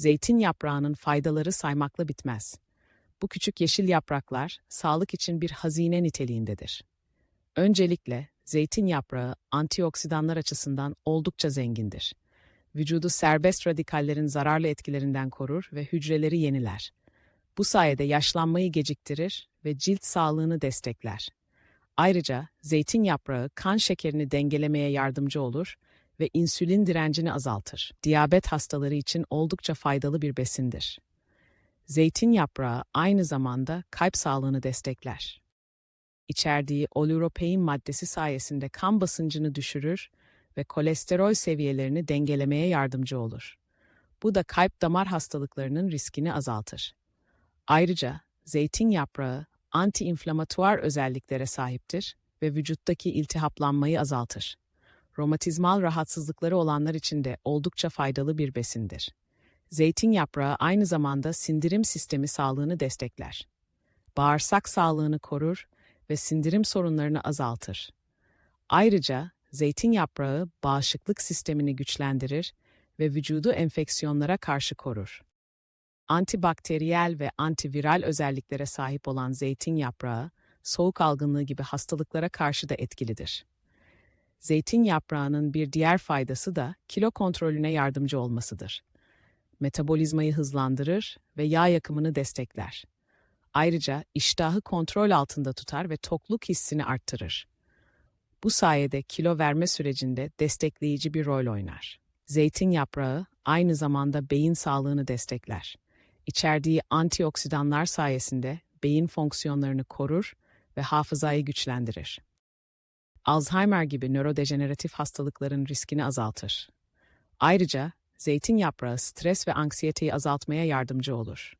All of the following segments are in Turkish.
Zeytin yaprağının faydaları saymakla bitmez. Bu küçük yeşil yapraklar sağlık için bir hazine niteliğindedir. Öncelikle zeytin yaprağı antioksidanlar açısından oldukça zengindir. Vücudu serbest radikallerin zararlı etkilerinden korur ve hücreleri yeniler. Bu sayede yaşlanmayı geciktirir ve cilt sağlığını destekler. Ayrıca zeytin yaprağı kan şekerini dengelemeye yardımcı olur ve insülin direncini azaltır. Diyabet hastaları için oldukça faydalı bir besindir. Zeytin yaprağı aynı zamanda kalp sağlığını destekler. İçerdiği oleuropein maddesi sayesinde kan basıncını düşürür ve kolesterol seviyelerini dengelemeye yardımcı olur. Bu da kalp damar hastalıklarının riskini azaltır. Ayrıca zeytin yaprağı antiinflamatuar özelliklere sahiptir ve vücuttaki iltihaplanmayı azaltır. Romatizmal rahatsızlıkları olanlar için de oldukça faydalı bir besindir. Zeytin yaprağı aynı zamanda sindirim sistemi sağlığını destekler. Bağırsak sağlığını korur ve sindirim sorunlarını azaltır. Ayrıca zeytin yaprağı bağışıklık sistemini güçlendirir ve vücudu enfeksiyonlara karşı korur. Antibakteriyel ve antiviral özelliklere sahip olan zeytin yaprağı, soğuk algınlığı gibi hastalıklara karşı da etkilidir. Zeytin yaprağının bir diğer faydası da kilo kontrolüne yardımcı olmasıdır. Metabolizmayı hızlandırır ve yağ yakımını destekler. Ayrıca iştahı kontrol altında tutar ve tokluk hissini arttırır. Bu sayede kilo verme sürecinde destekleyici bir rol oynar. Zeytin yaprağı aynı zamanda beyin sağlığını destekler. İçerdiği antioksidanlar sayesinde beyin fonksiyonlarını korur ve hafızayı güçlendirir. Alzheimer gibi nörodejeneratif hastalıkların riskini azaltır. Ayrıca zeytin yaprağı stres ve anksiyeteyi azaltmaya yardımcı olur.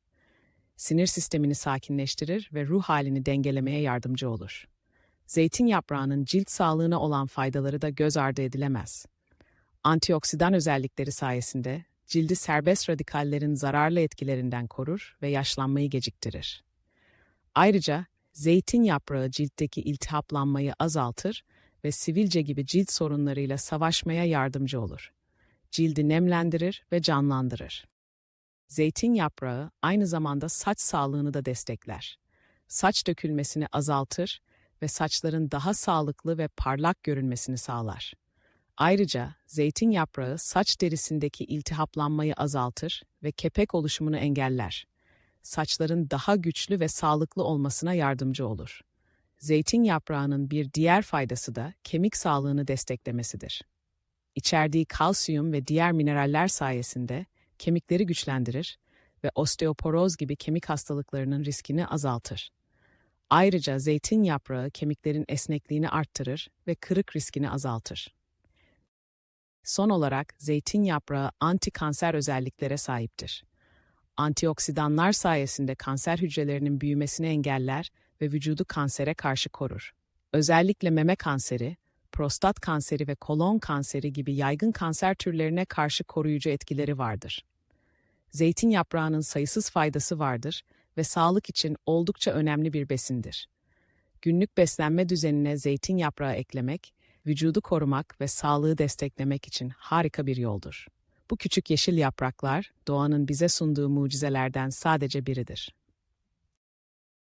Sinir sistemini sakinleştirir ve ruh halini dengelemeye yardımcı olur. Zeytin yaprağının cilt sağlığına olan faydaları da göz ardı edilemez. Antioksidan özellikleri sayesinde cildi serbest radikallerin zararlı etkilerinden korur ve yaşlanmayı geciktirir. Ayrıca zeytin yaprağı ciltteki iltihaplanmayı azaltır ve sivilce gibi cilt sorunlarıyla savaşmaya yardımcı olur. Cildi nemlendirir ve canlandırır. Zeytin yaprağı aynı zamanda saç sağlığını da destekler. Saç dökülmesini azaltır ve saçların daha sağlıklı ve parlak görünmesini sağlar. Ayrıca zeytin yaprağı saç derisindeki iltihaplanmayı azaltır ve kepek oluşumunu engeller. Saçların daha güçlü ve sağlıklı olmasına yardımcı olur. Zeytin yaprağının bir diğer faydası da kemik sağlığını desteklemesidir. İçerdiği kalsiyum ve diğer mineraller sayesinde kemikleri güçlendirir ve osteoporoz gibi kemik hastalıklarının riskini azaltır. Ayrıca zeytin yaprağı kemiklerin esnekliğini arttırır ve kırık riskini azaltır. Son olarak zeytin yaprağı anti-kanser özelliklere sahiptir. Antioksidanlar sayesinde kanser hücrelerinin büyümesini engeller ve vücudu kansere karşı korur. Özellikle meme kanseri, prostat kanseri ve kolon kanseri gibi yaygın kanser türlerine karşı koruyucu etkileri vardır. Zeytin yaprağının sayısız faydası vardır ve sağlık için oldukça önemli bir besindir. Günlük beslenme düzenine zeytin yaprağı eklemek, vücudu korumak ve sağlığı desteklemek için harika bir yoldur. Bu küçük yeşil yapraklar, doğanın bize sunduğu mucizelerden sadece biridir.